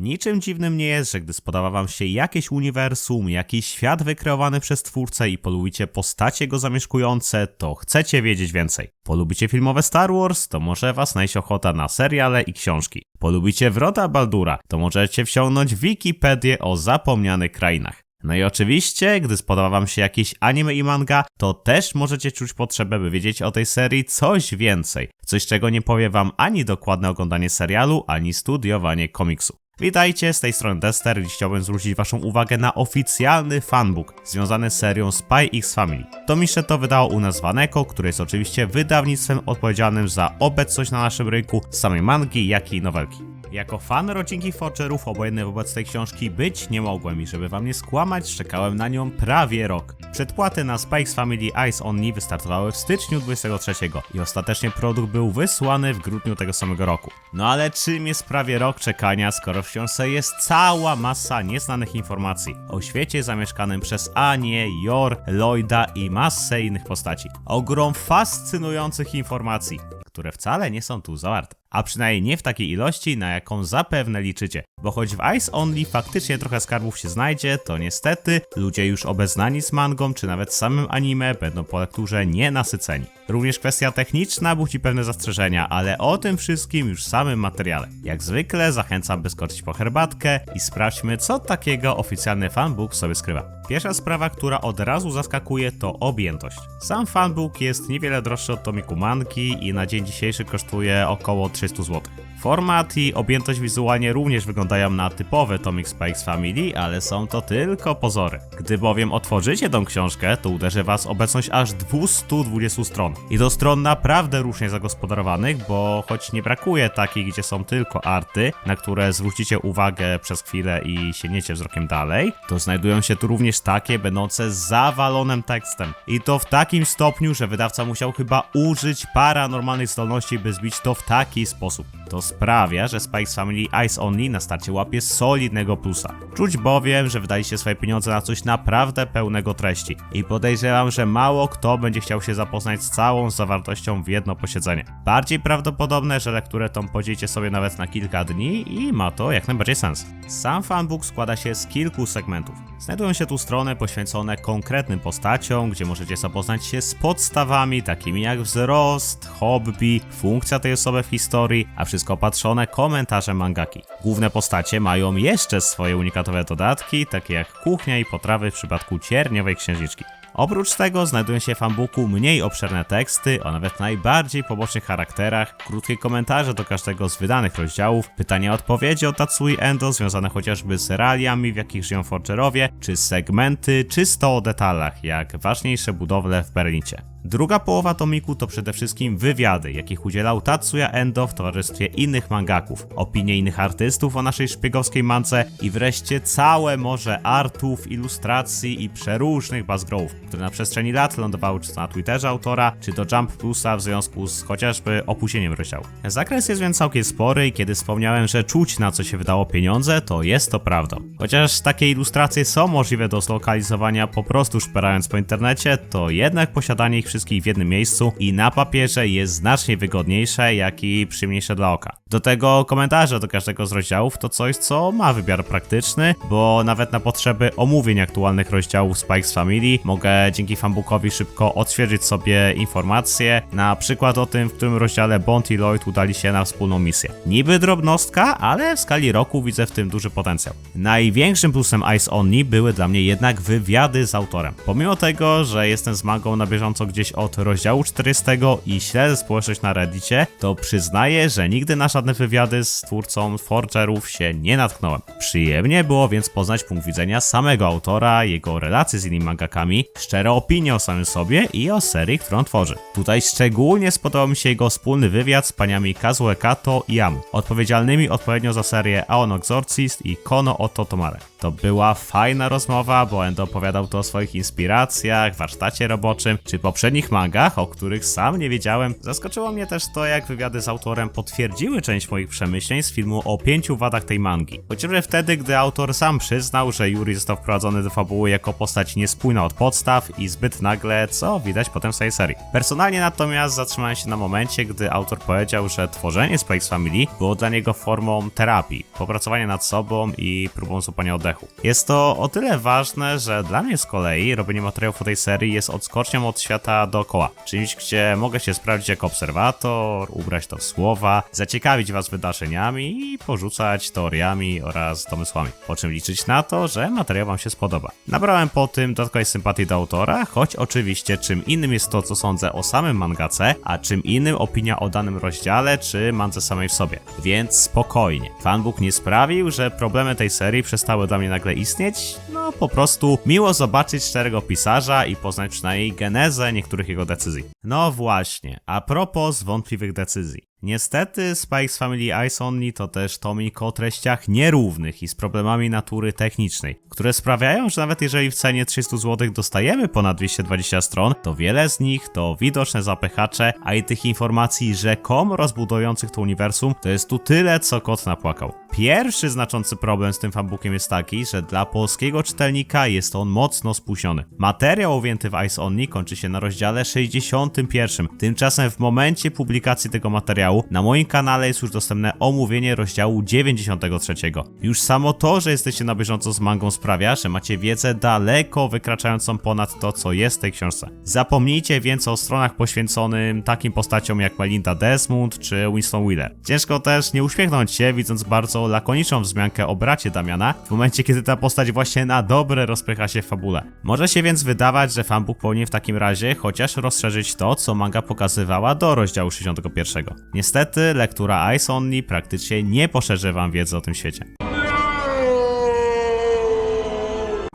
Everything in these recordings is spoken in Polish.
Niczym dziwnym nie jest, że gdy spodoba wam się jakieś uniwersum, jakiś świat wykreowany przez twórcę i polubicie postacie go zamieszkujące, to chcecie wiedzieć więcej. Polubicie filmowe Star Wars, to może was najść ochota na seriale i książki. Polubicie Wrota Baldura, to możecie wsiągnąć Wikipedię o zapomnianych krainach. No i oczywiście, gdy spodoba wam się jakiś anime i manga, to też możecie czuć potrzebę, by wiedzieć o tej serii coś więcej. Coś, czego nie powie wam ani dokładne oglądanie serialu, ani studiowanie komiksu. Witajcie, z tej strony Dester. Dziś chciałbym zwrócić waszą uwagę na oficjalny fanbook związany z serią Spy X Family. To misze to wydało u nas Waneko, które jest oczywiście wydawnictwem odpowiedzialnym za obecność na naszym rynku samej mangi, jak i nowelki. Jako fan rodzinki Forgerów obojętny wobec tej książki być nie mogłem i żeby wam nie skłamać, czekałem na nią prawie rok. Przedpłaty na Spikes Family Eyes Only wystartowały w styczniu 23 i ostatecznie produkt był wysłany w grudniu tego samego roku. No ale czym jest prawie rok czekania, skoro w książce jest cała masa nieznanych informacji o świecie zamieszkanym przez Anię, Jor, Lloyda i masę innych postaci. Ogrom fascynujących informacji, które wcale nie są tu zawarte. A przynajmniej nie w takiej ilości, na jaką zapewne liczycie. Bo choć w Ice Only faktycznie trochę skarbów się znajdzie, to niestety ludzie już obeznani z mangą, czy nawet samym anime, będą po lekturze nienasyceni. Również kwestia techniczna budzi pewne zastrzeżenia, ale o tym wszystkim już w samym materiale. Jak zwykle zachęcam, by skoczyć po herbatkę i sprawdźmy, co takiego oficjalny fanbook sobie skrywa. Pierwsza sprawa, która od razu zaskakuje, to objętość. Sam fanbook jest niewiele droższy od tomiku manki i na dzień dzisiejszy kosztuje około 300 zł. Format i objętość wizualnie również wyglądają na typowy Tomik Spikes Family, ale są to tylko pozory. Gdy bowiem otworzycie tą książkę, to uderzy was obecność aż 220 stron. I to stron naprawdę różnie zagospodarowanych, bo choć nie brakuje takich, gdzie są tylko arty, na które zwrócicie uwagę przez chwilę i sięgniecie wzrokiem dalej, to znajdują się tu również takie będące zawalonym tekstem. I to w takim stopniu, że wydawca musiał chyba użyć paranormalnych zdolności, by zbić to w taki sposób. To sprawia, że Spikes Family Ice Only na starcie łapie solidnego plusa. Czuć bowiem, że wydaliście swoje pieniądze na coś naprawdę pełnego treści i podejrzewam, że mało kto będzie chciał się zapoznać z całą zawartością w jedno posiedzenie. Bardziej prawdopodobne, że lekturę tą podzielicie sobie nawet na kilka dni i ma to jak najbardziej sens. Sam fanbook składa się z kilku segmentów. Znajdują się tu strony poświęcone konkretnym postaciom, gdzie możecie zapoznać się z podstawami takimi jak wzrost, hobby, funkcja tej osoby w historii, a wszystko opatrzone komentarzem mangaki. Główne postacie mają jeszcze swoje unikatowe dodatki, takie jak kuchnia i potrawy w przypadku cierniowej księżniczki. Oprócz tego znajdują się w fanbooku mniej obszerne teksty o nawet najbardziej pobocznych charakterach, krótkie komentarze do każdego z wydanych rozdziałów, pytania odpowiedzi o Tatsui Endo związane chociażby z realiami, w jakich żyją Forgerowie, czy segmenty czysto o detalach, jak ważniejsze budowle w Berlicie. Druga połowa tomiku to przede wszystkim wywiady, jakich udzielał Tatsuya Endo w towarzystwie innych mangaków, opinie innych artystów o naszej szpiegowskiej mance i wreszcie całe morze artów, ilustracji i przeróżnych bazgrowów, które na przestrzeni lat lądowały czy to na Twitterze autora, czy do Jump Plusa w związku z chociażby opóźnieniem rozdziału. Zakres jest więc całkiem spory i kiedy wspomniałem, że czuć na co się wydało pieniądze, to jest to prawdą. Chociaż takie ilustracje są możliwe do zlokalizowania po prostu szperając po internecie, to jednak posiadanie ich wszystkich w jednym miejscu i na papierze jest znacznie wygodniejsze, jak i przyjemniejsze dla oka. Do tego komentarze do każdego z rozdziałów to coś, co ma wymiar praktyczny, bo nawet na potrzeby omówień aktualnych rozdziałów Spikes Family mogę dzięki fanbookowi szybko odświeżyć sobie informacje, na przykład o tym, w którym rozdziale Bond i Lloyd udali się na wspólną misję. Niby drobnostka, ale w skali roku widzę w tym duży potencjał. Największym plusem Ice Only były dla mnie jednak wywiady z autorem. Pomimo tego, że jestem z mangą na bieżąco gdzieś od rozdziału 400 i śledzę społeczność na reddicie, to przyznaję, że nigdy na żadne wywiady z twórcą Forgerów się nie natknąłem. Przyjemnie było więc poznać punkt widzenia samego autora, jego relacje z innymi mangakami, szczere opinie o samym sobie i o serii, którą tworzy. Tutaj szczególnie spodobał mi się jego wspólny wywiad z paniami Kazue Kato i Yamu, odpowiedzialnymi odpowiednio za serię Aon Exorcist i Kono Oto Tomare. To była fajna rozmowa, bo Endo opowiadał to o swoich inspiracjach, warsztacie roboczym, czy poprzednich mangach, o których sam nie wiedziałem. Zaskoczyło mnie też to, jak wywiady z autorem potwierdziły część moich przemyśleń z filmu o pięciu wadach tej mangi. Chociażby wtedy, gdy autor sam przyznał, że Yuri został wprowadzony do fabuły jako postać niespójna od podstaw i zbyt nagle, co widać potem w tej serii. Personalnie natomiast zatrzymałem się na momencie, gdy autor powiedział, że tworzenie Spikes Family było dla niego formą terapii, popracowania nad sobą i próbą złapania oddechu. Jest to o tyle ważne, że dla mnie z kolei robienie materiałów o tej serii jest odskocznią od świata dookoła. Czymś, gdzie mogę się sprawdzić jako obserwator, ubrać to w słowa, zaciekawić was wydarzeniami i porzucać teoriami oraz domysłami. Po czym liczyć na to, że materiał wam się spodoba. Nabrałem po tym dodatkowej sympatii do autora, choć oczywiście czym innym jest to, co sądzę o samym mangace, a czym innym opinia o danym rozdziale czy mandze samej w sobie. Więc spokojnie. Fanbook nie sprawił, że problemy tej serii przestały dla mnie nagle istnieć. No po prostu miło zobaczyć czterego pisarza i poznać przynajmniej genezę niektórych jego decyzji. No właśnie, a propos wątpliwych decyzji. Niestety Spikes Family Ice Only to też tomik o treściach nierównych i z problemami natury technicznej, które sprawiają, że nawet jeżeli w cenie 300 zł dostajemy ponad 220 stron, to wiele z nich to widoczne zapychacze, a i tych informacji rzekomo rozbudujących to uniwersum to jest tu tyle, co kot napłakał. Pierwszy znaczący problem z tym fanbookiem jest taki, że dla polskiego czytelnika jest on mocno spóźniony. Materiał ujęty w Ice Only kończy się na rozdziale 61. Tymczasem w momencie publikacji tego materiału na moim kanale jest już dostępne omówienie rozdziału 93. Już samo to, że jesteście na bieżąco z mangą sprawia, że macie wiedzę daleko wykraczającą ponad to, co jest w tej książce. Zapomnijcie więc o stronach poświęconym takim postaciom jak Melinda Desmond czy Winston Wheeler. Ciężko też nie uśmiechnąć się, widząc bardzo lakoniczną wzmiankę o bracie Damiana, w momencie kiedy ta postać właśnie na dobre rozpycha się w fabule. Może się więc wydawać, że fanbook powinien w takim razie chociaż rozszerzyć to, co manga pokazywała do rozdziału 61. Niestety, lektura Ice Only praktycznie nie poszerzy wam wiedzy o tym świecie.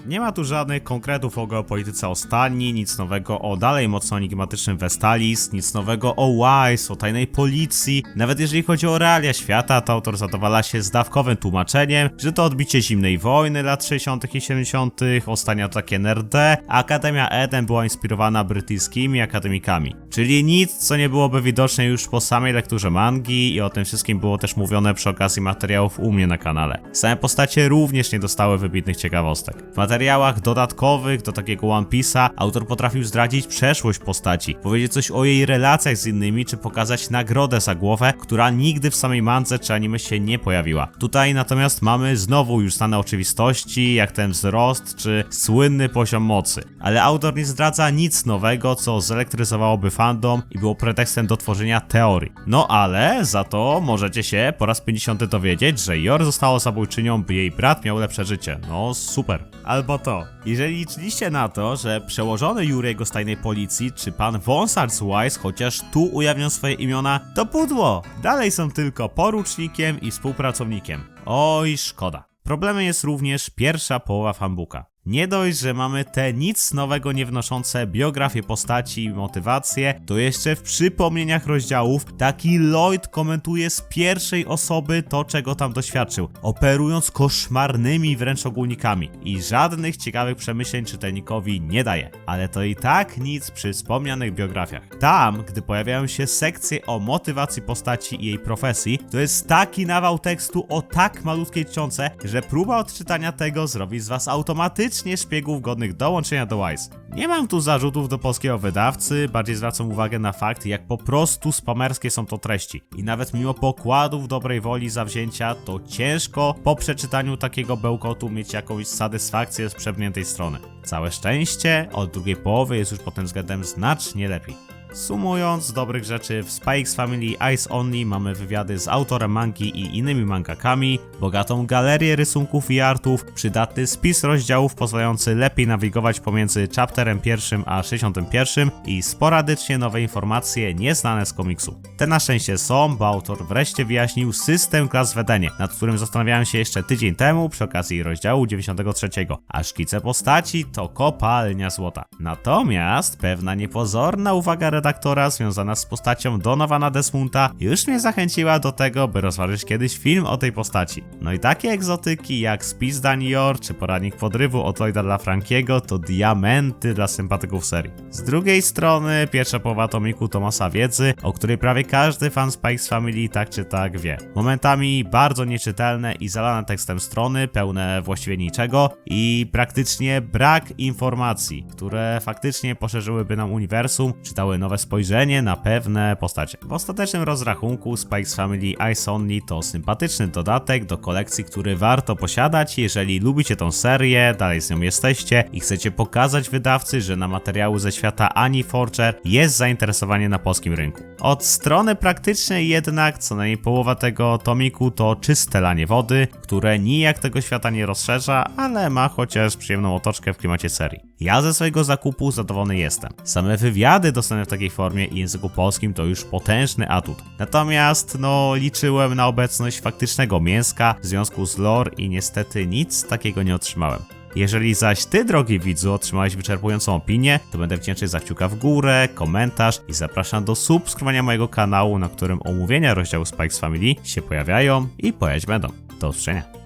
Nie ma tu żadnych konkretów o geopolityce ostatni, nic nowego o dalej mocno enigmatycznym Vestalis, nic nowego o Wise, o tajnej policji. Nawet jeżeli chodzi o realia świata, to autor zadowala się zdawkowym tłumaczeniem, że to odbicie zimnej wojny lat 60. i 70., ostatnio takie NRD, a Akademia Eden była inspirowana brytyjskimi akademikami. Czyli nic, co nie byłoby widoczne już po samej lekturze mangi i o tym wszystkim było też mówione przy okazji materiałów u mnie na kanale. Same postacie również nie dostały wybitnych ciekawostek. W materiałach dodatkowych do takiego One Piece'a autor potrafił zdradzić przeszłość postaci, powiedzieć coś o jej relacjach z innymi, czy pokazać nagrodę za głowę, która nigdy w samej mance czy anime się nie pojawiła. Tutaj natomiast mamy znowu już znane oczywistości, jak ten wzrost, czy słynny poziom mocy. Ale autor nie zdradza nic nowego, co zelektryzowałoby fandom i było pretekstem do tworzenia teorii. No ale za to możecie się po raz 50 dowiedzieć, że Yor została zabójczynią, by jej brat miał lepsze życie. No super. To. Jeżeli liczyliście na to, że przełożony Jurego z tajnej policji, czy pan Wąsarz Wise chociaż tu ujawnią swoje imiona, to pudło. Dalej są tylko porucznikiem i współpracownikiem. Oj, szkoda. Problemem jest również pierwsza połowa fanbuka. Nie dość, że mamy te nic nowego nie wnoszące biografie postaci i motywacje, to jeszcze w przypomnieniach rozdziałów taki Lloyd komentuje z pierwszej osoby to, czego tam doświadczył, operując koszmarnymi wręcz ogólnikami i żadnych ciekawych przemyśleń czytelnikowi nie daje. Ale to i tak nic przy wspomnianych biografiach. Tam, gdy pojawiają się sekcje o motywacji postaci i jej profesji, to jest taki nawał tekstu o tak malutkiej czcionce, że próba odczytania tego zrobi z was automatycznie szpiegów godnych dołączenia do Wise. Nie mam tu zarzutów do polskiego wydawcy, bardziej zwracam uwagę na fakt, jak po prostu spamerskie są to treści. I nawet mimo pokładów dobrej woli zawzięcia, to ciężko po przeczytaniu takiego bełkotu mieć jakąś satysfakcję z przewniętej strony. Całe szczęście, od drugiej połowy jest już pod tym względem znacznie lepiej. Sumując, z dobrych rzeczy w Spikes Family Ice Only mamy wywiady z autorem mangi i innymi mangakami, bogatą galerię rysunków i artów, przydatny spis rozdziałów pozwalający lepiej nawigować pomiędzy chapterem 1 a 61 i sporadycznie nowe informacje nieznane z komiksu. Te na szczęście są, bo autor wreszcie wyjaśnił system klas w Edenie, nad którym zastanawiałem się jeszcze tydzień temu przy okazji rozdziału 93, a szkice postaci to kopalnia złota. Natomiast pewna niepozorna uwaga redaktora związana z postacią Donowana Desmunta już mnie zachęciła do tego, by rozważyć kiedyś film o tej postaci. No i takie egzotyki jak Spis Danior czy Poradnik Podrywu od Lloyda dla Frankiego to diamenty dla sympatyków serii. Z drugiej strony pierwsza połowa tomiku Tomasa Wiedzy, o której prawie każdy fan Spikes Family tak czy tak wie. Momentami bardzo nieczytelne i zalane tekstem strony, pełne właściwie niczego i praktycznie brak informacji, które faktycznie poszerzyłyby nam uniwersum, czy dały spojrzenie na pewne postacie. W ostatecznym rozrachunku Spikes Family Ice Only to sympatyczny dodatek do kolekcji, który warto posiadać, jeżeli lubicie tą serię, dalej z nią jesteście i chcecie pokazać wydawcy, że na materiały ze świata Ani Forger jest zainteresowanie na polskim rynku. Od strony praktycznej jednak co najmniej połowa tego tomiku to czyste lanie wody, które nijak tego świata nie rozszerza, ale ma chociaż przyjemną otoczkę w klimacie serii. Ja ze swojego zakupu zadowolony jestem. Same wywiady dostępne w takiej formie i języku polskim to już potężny atut. Natomiast, no, liczyłem na obecność faktycznego mięska w związku z lore i niestety nic takiego nie otrzymałem. Jeżeli zaś ty, drogi widzu, otrzymałeś wyczerpującą opinię, to będę wdzięczny za kciuka w górę, komentarz i zapraszam do subskrybowania mojego kanału, na którym omówienia rozdziału Spikes Family się pojawiają i pojawiać będą. Do usłyszenia.